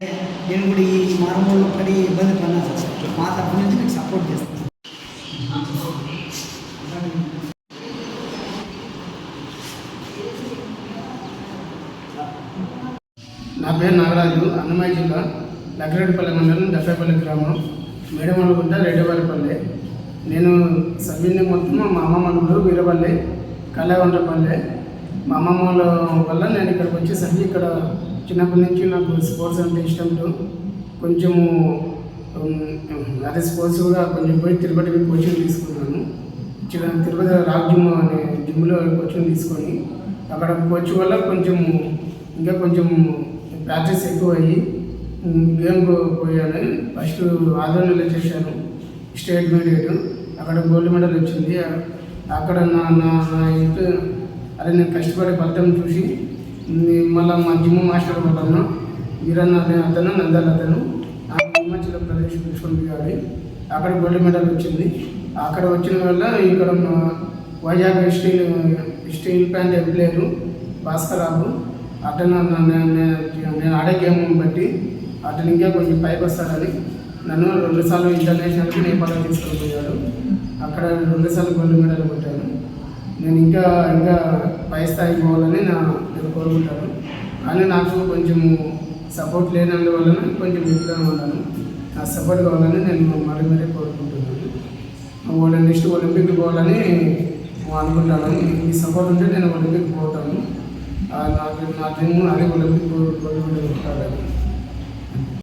నేను కూడా ఈ మారుమూలలో పడి ఇబ్బంది పడినా సార్. మా తరఫు నుంచి మీకు సపోర్ట్ చేస్తాను. నా పేరు నాగరాజు అన్నమయ్య జిల్లా లగ్రెడ్డిపల్లి మండలం డెబ్బైపల్లి గ్రామం మేడమల్లగుంట రెడ్డిపల్లిపల్లి నేను సభ్యుని మొత్తం మా అమ్మమ్మ ఊరు వీరపల్లి కళ్యావంటపల్లి మా అమ్మమ్మ వాళ్ళ వల్ల నేను ఇక్కడికి వచ్చి సభ్యు ఇక్కడ చిన్నప్పటి నుంచి నాకు స్పోర్ట్స్ అంటే ఇష్టంతో కొంచెము అదే స్పోర్ట్స్ కూడా కొంచెం పోయి తిరుపతి కోచింగ్ తీసుకున్నాను. చిన్న తిరుపతి రాక్ జిమ్ అనే జిమ్లో కోచింగ్ తీసుకొని అక్కడ కోచ్ వల్ల కొంచెం ఇంకా కొంచెం ప్రాక్టీస్ ఎక్కువ అయ్యి గేమ్ పోయాను. ఫస్ట్ ఆధ్వర్యంలో చేశాను స్టేట్ మీడియట్ అక్కడ గోల్డ్ మెడల్ వచ్చింది. అక్కడ నా నా నా ఇంట్లో అదే నేను కష్టపడే ఫలితం చూసి మళ్ళీ మా జిమ్ మాస్టర్ వల్ల వీరన్న అతను నందల్ అతను. ఆ హిమాచల్ ప్రదేశ్ పిలుచుకొని కాదు అక్కడ గోల్డ్ మెడల్ వచ్చింది. అక్కడ వచ్చిన వల్ల ఇక్కడ మా Vizag steel steel plant employer భాస్కరాబు అతను నేను ఆడే గేమ్ బట్టి అతను ఇంకా కొంచెం పైకి వస్తాడని నన్ను రెండుసార్లు ఇంటర్నేషనల్కి నేపాల్ తీసుకొని పోయాడు అక్కడ రెండుసార్లు గోల్డ్ మెడల్ కొట్టాను. నేను ఇంకా ఇంకా పై స్థాయికి పోవాలని నా నేను కోరుకుంటాను కానీ నాకు కొంచెం సపోర్ట్ లేనందువలన కొంచెం వీక్గా ఉన్నాను. నా సపోర్ట్ కావాలని నేను మరీ మరీ కోరుకుంటున్నాను. వాళ్ళ నెక్స్ట్ ఒలింపిక్ పోవాలని అనుకుంటాను. ఈ సపోర్ట్ ఉంటే నేను ఒలింపిక్ పోతాను. నాకు నా డ్రీమ్ అదే ఒలింపిక్ గోల్డ్